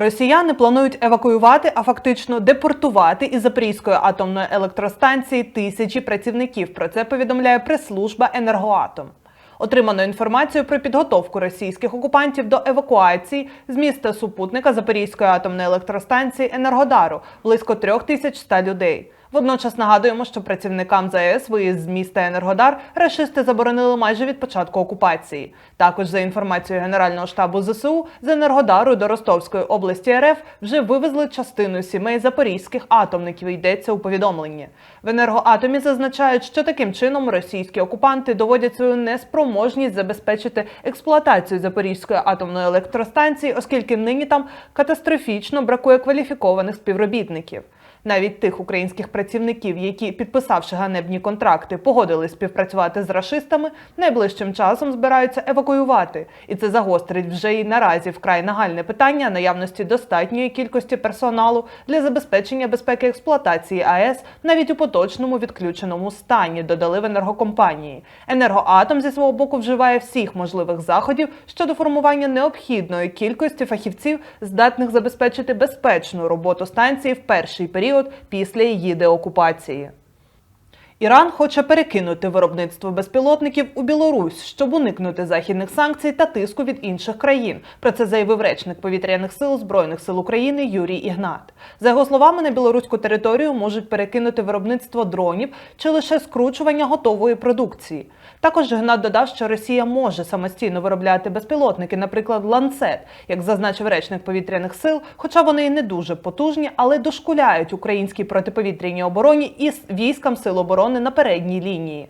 Росіяни планують евакуювати, а фактично депортувати із Запорізької атомної електростанції тисячі працівників. Про це повідомляє прес-служба Енергоатом. Отримано інформацію про підготовку російських окупантів до евакуації з міста супутника Запорізької атомної електростанції Енергодару близько 3100 людей. Водночас нагадуємо, що працівникам ЗАЕС виїзд з міста Енергодар рашисти заборонили майже від початку окупації. Також за інформацією Генерального штабу ЗСУ з Енергодару до Ростовської області РФ вже вивезли частину сімей запорізьких атомників. Йдеться у повідомленні. В енергоатомі зазначають, що таким чином російські окупанти доводять свою неспроможність забезпечити експлуатацію Запорізької атомної електростанції, оскільки нині там катастрофічно бракує кваліфікованих співробітників. Навіть тих українських працівників, які, підписавши ганебні контракти, погодились співпрацювати з рашистами, найближчим часом збираються евакуювати. І це загострить вже і наразі вкрай нагальне питання наявності достатньої кількості персоналу для забезпечення безпеки експлуатації АЕС навіть у поточному відключеному стані, додали в енергокомпанії. Енергоатом зі свого боку вживає всіх можливих заходів щодо формування необхідної кількості фахівців, здатних забезпечити безпечну роботу станції в перший період після її деокупації. Іран хоче перекинути виробництво безпілотників у Білорусь, щоб уникнути західних санкцій та тиску від інших країн. Про це заявив речник повітряних сил збройних сил України Юрій Ігнат. За його словами, на білоруську територію можуть перекинути виробництво дронів чи лише скручування готової продукції. Також Ігнат додав, що Росія може самостійно виробляти безпілотники, наприклад, ланцет, як зазначив речник повітряних сил, хоча вони і не дуже потужні, але дошкуляють українській протиповітряній обороні і військам сил оборони на передній лінії.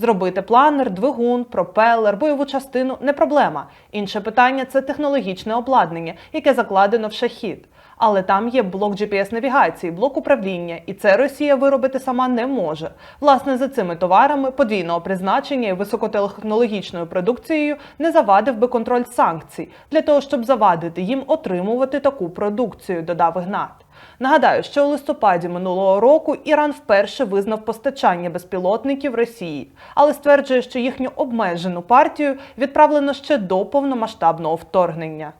Зробити планер, двигун, пропелер, бойову частину не проблема. Інше питання це технологічне обладнання, яке закладено в шахід. Але там є блок GPS-навігації, блок управління, і це Росія виробити сама не може. Власне, за цими товарами подвійного призначення і високотехнологічною продукцією не завадив би контроль санкцій для того, щоб завадити їм отримувати таку продукцію, додав Ігнат. Нагадаю, що у листопаді минулого року Іран вперше визнав постачання безпілотників Росії, але стверджує, що їхню обмежену партію відправлено ще до повномасштабного вторгнення.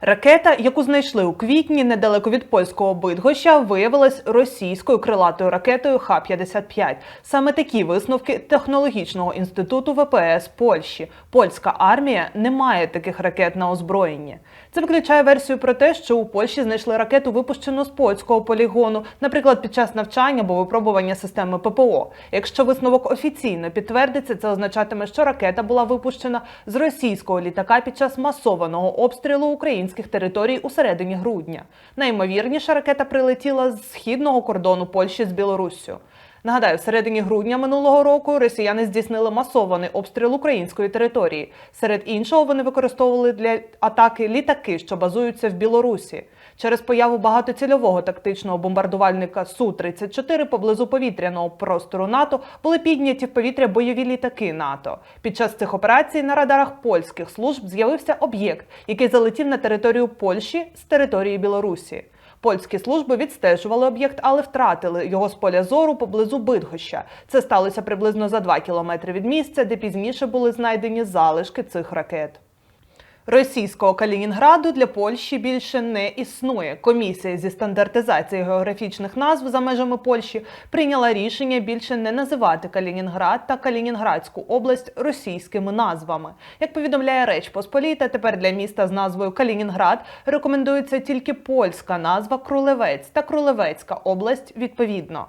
Ракета, яку знайшли у квітні недалеко від польського Бидгоща, виявилась російською крилатою ракетою Х-55. Саме такі висновки технологічного інституту ВПС Польщі. Польська армія не має таких ракет на озброєнні. Це виключає версію про те, що у Польщі знайшли ракету, випущену з польського полігону, наприклад, під час навчання або випробування системи ППО. Якщо висновок офіційно підтвердиться, це означатиме, що ракета була випущена з російського літака під час масованого обстрілу українських територій у середині грудня. Наймовірніше ракета прилетіла з східного кордону Польщі з Білоруссю. Нагадаю, в середині грудня минулого року росіяни здійснили масований обстріл української території. Серед іншого вони використовували для атаки літаки, що базуються в Білорусі. Через появу багатоцільового тактичного бомбардувальника су 34 поблизу повітряного простору НАТО були підняті в повітря бойові літаки НАТО. Під час цих операцій на радарах польських служб з'явився об'єкт, який залетів на територію Польщі з території Білорусі. Польські служби відстежували об'єкт, але втратили його з поля зору поблизу Бидгоща. Це сталося приблизно за 2 кілометри від місця, де пізніше були знайдені залишки цих ракет. Російського Калінінграду для Польщі більше не існує. Комісія зі стандартизації географічних назв за межами Польщі прийняла рішення більше не називати Калінінград та Калінінградську область російськими назвами. Як повідомляє Реч Посполіта, тепер для міста з назвою Калінінград рекомендується тільки польська назва Крулевець та Крулевецька область відповідно.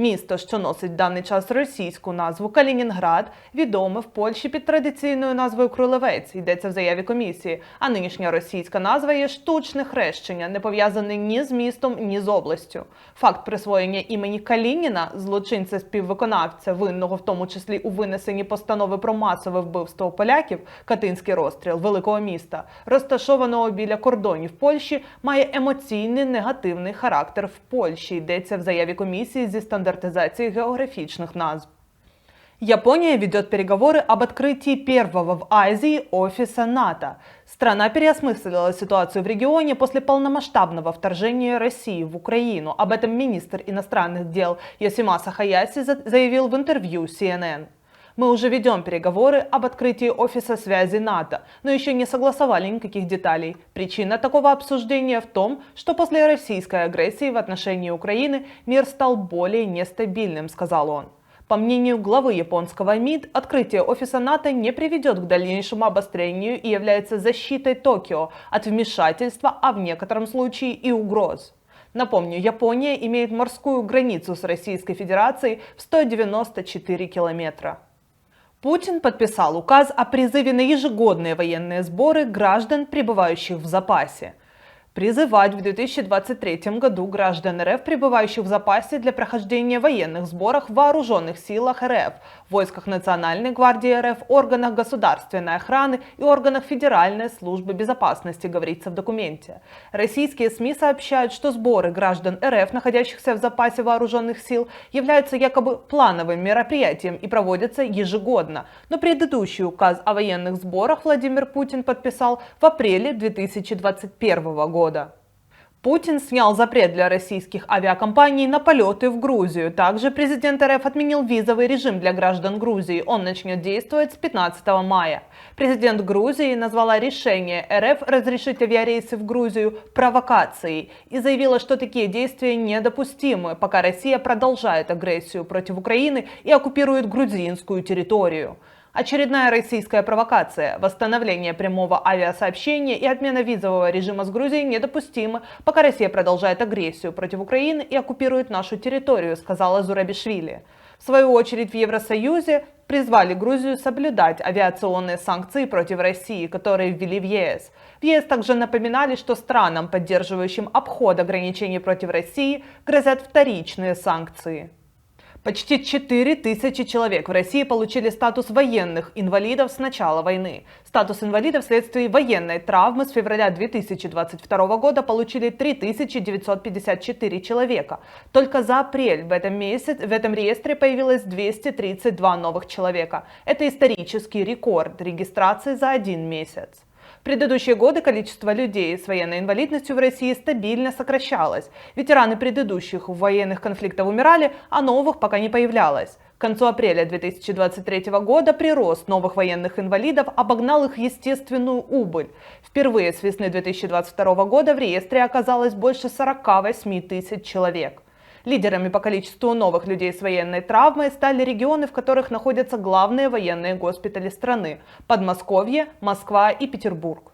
Місто, що носить в даний час російську назву Калінінград, відоме в Польщі під традиційною назвою Крулевець. Йдеться в заяві комісії. А нинішня російська назва є штучне хрещення, не пов'язане ні з містом, ні з областю. Факт присвоєння імені Калініна, злочинця співвиконавця, винного в тому числі у винесенні постанови про масове вбивство поляків, катинський розстріл великого міста, розташованого біля кордонів Польщі, має емоційний негативний характер в Польщі. Йдеться в заяві комісії зі стандартизації стандартизации географичных назв. Япония ведет переговоры об открытии первого в Азии офиса НАТО. Страна переосмыслила ситуацию в регионе после полномасштабного вторжения России в Украину. Об этом министр иностранных дел Йосимаса Хаяси заявил в интервью CNN. Мы уже ведем переговоры об открытии офиса связи НАТО, но еще не согласовали никаких деталей. Причина такого обсуждения в том, что после российской агрессии в отношении Украины мир стал более нестабильным, сказал он. По мнению главы японского МИД, открытие офиса НАТО не приведет к дальнейшему обострению и является защитой Токио от вмешательства, а в некотором случае и угроз. Напомню, Япония имеет морскую границу с Российской Федерацией в 194 километра. Путин подписал указ о призыве на ежегодные военные сборы граждан, пребывающих в запасе. Призывать в 2023 году граждан РФ, пребывающих в запасе для прохождения военных сборов в вооруженных силах РФ, войсках Национальной гвардии РФ, органах государственной охраны и органах Федеральной службы безопасности, говорится в документе. Российские СМИ сообщают, что сборы граждан РФ, находящихся в запасе вооруженных сил, являются якобы плановым мероприятием и проводятся ежегодно. Но предыдущий указ о военных сборах Владимир Путин подписал в апреле 2021 года года. Путин снял запрет для российских авиакомпаний на полеты в Грузию. Также президент РФ отменил визовый режим для граждан Грузии. Он начнет действовать с 15 мая. Президент Грузии назвала решение РФ разрешить авиарейсы в Грузию провокацией и заявила, что такие действия недопустимы, пока Россия продолжает агрессию против Украины и оккупирует грузинскую территорию. Очередная российская провокация, восстановление прямого авиасообщения и отмена визового режима с Грузией недопустимы, пока Россия продолжает агрессию против Украины и оккупирует нашу территорию, сказала Зурабишвили. В свою очередь в Евросоюзе призвали Грузию соблюдать авиационные санкции против России, которые ввели в ЕС. В ЕС также напоминали, что странам, поддерживающим обход ограничений против России, грозят вторичные санкции. Почти 4 тысячи человек в России получили статус военных инвалидов с начала войны. Статус инвалида вследствие военной травмы с февраля 2022 года получили 3954 человека. Только за апрель в этом месяце в этом реестре появилось 232 новых человека. Это исторический рекорд регистрации за один месяц. В предыдущие годы количество людей с военной инвалидностью в России стабильно сокращалось. Ветераны предыдущих военных конфликтов умирали, а новых пока не появлялось. К концу апреля 2023 года прирост новых военных инвалидов обогнал их естественную убыль. Впервые с весны 2022 года в реестре оказалось больше 48 тысяч человек. Лидерами по количеству новых людей с военной травмой стали регионы, в которых находятся главные военные госпитали страны – Подмосковье, Москва и Петербург.